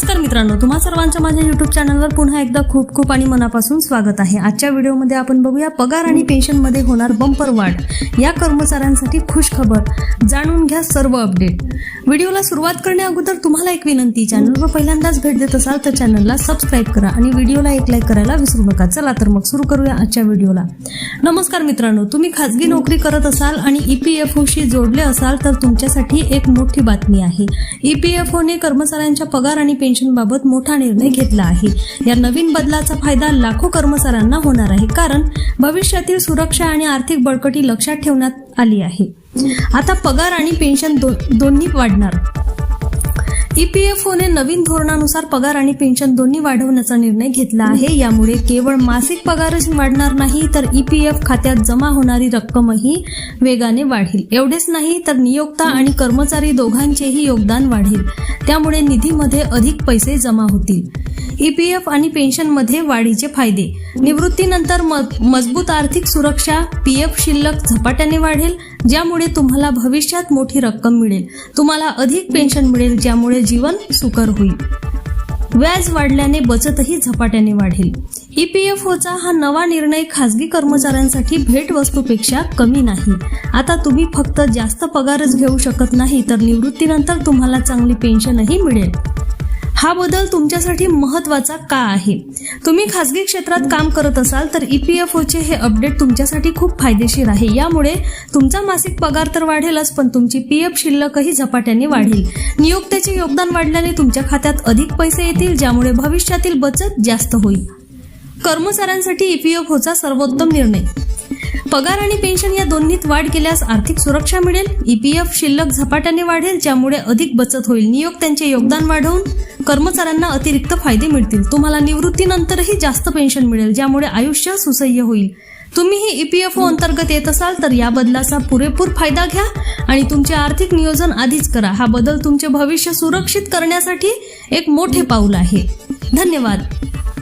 hasta मित्रांनो तुम्हा सर्वांच्या माझ्या युट्यूब चॅनलवर पुन्हा एकदा खूप खूप आणि मनापासून स्वागत आहे. आजच्या व्हिडिओमध्ये आपण बघूया पगार आणि पेन्शनमध्ये होणार बंपर वाढ. या कर्मचाऱ्यांसाठी खुश खबर जाणून घ्या सर्व अपडेट व्हिडिओला सुरुवात करण्या अगोदर तुम्हाला एक विनंती चॅनलवर पहिल्यांदाच भेट देत असाल तर चॅनलला सबस्क्राईब करा आणि व्हिडिओला एक लाईक करायला विसरू नका. चला तर मग सुरू करूया आजच्या व्हिडिओला नमस्कार मित्रांनो तुम्ही खाजगी नोकरी करत असाल आणि ई पी एफ ओशी जोडले असाल तर तुमच्यासाठी एक मोठी बातमी आहे. ई पी एफ ओने कर्मचाऱ्यांच्या पगार आणि पेन्शन पेन्शनबाबत मोठा निर्णय घेतला आहे. या नवीन बदलाचा फायदा लाखो कर्मचाऱ्यांना होणार आहे. कारण भविष्यातील सुरक्षा आणि आर्थिक बळकटी लक्षात ठेवण्यात आली आहे. आता पगार आणि पेन्शन दो, दोन्ही वाढणार. ईपीएफओने नवीन धोरणानुसार पगार आणि पेन्शन दोन्ही वाढवण्याचा निर्णय घेतला आहे. यामुळे केवळ मासिक पगारच वाढणार नाही तर ईपीएफ खात्यात जमा होणारी रक्कमही वेगाने वाढेल. एवढेच नाही तर नियोक्ता आणि कर्मचारी दोघांचेही योगदान वाढेल. त्यामुळे निधीमध्ये अधिक पैसे जमा होतील. ईपीएफ आणि पेन्शनमध्ये वाढीचे फायदे. निवृत्तीनंतर म- मजबूत आर्थिक सुरक्षा पीएफ शिल्लक झपाट्याने वाढेल ज्यामुळे तुम्हाला भविष्यात मोठी रक्कम मिळेल. तुम्हाला अधिक पेन्शन मिळेल ज्यामुळे जीवन सुकर होईल. व्याज वाढल्याने बचतही झपाट्याने वाढेल. ईपीएफओचा हा नवा निर्णय खासगी कर्मचाऱ्यांसाठी भेटवस्तूपेक्षा कमी नाही. आता तुम्ही फक्त जास्त पगारच घेऊ शकत नाही तर निवृत्तीनंतर तुम्हाला चांगली पेन्शनही मिळेल. हा बदल तुमच्यासाठी महत्त्वाचा का आहे? तुम्ही खाजगी क्षेत्रात काम करत असाल तर ई पी एफ ओचे हे अपडेट तुमच्यासाठी खूप फायदेशीर आहे. यामुळे तुमचा मासिक पगार तर वाढेलच पण तुमची पी एफ शिल्लकही झपाट्याने वाढेल. नियोक्त्याचे योगदान वाढल्याने तुमच्या खात्यात अधिक पैसे येतील ज्यामुळे भविष्यातील बचत जास्त होईल. कर्मचाऱ्यांसाठी ई पी एफ ओचा सर्वोत्तम निर्णय. पगार आणि पेन्शन या दोन्हीत वाढ केल्यास आर्थिक सुरक्षा मिळेल ईपीएफ शिल्लक झपाट्याने वाढेल ज्यामुळे अधिक बचत होईल. नियोक्त्यांचे योगदान वाढवून कर्मचाऱ्यांना अतिरिक्त फायदे मिळतील. तुम्हाला निवृत्तीनंतरही जास्त पेन्शन मिळेल ज्यामुळे आयुष्य सुसह्य होईल. तुम्हीही ई पी एफ ओ अंतर्गत येत असाल तर या बदलाचा पुरेपूर फायदा घ्या आणि तुमचे आर्थिक नियोजन आधीच करा. हा बदल तुमचे भविष्य सुरक्षित करण्यासाठी एक मोठे पाऊल आहे. धन्यवाद.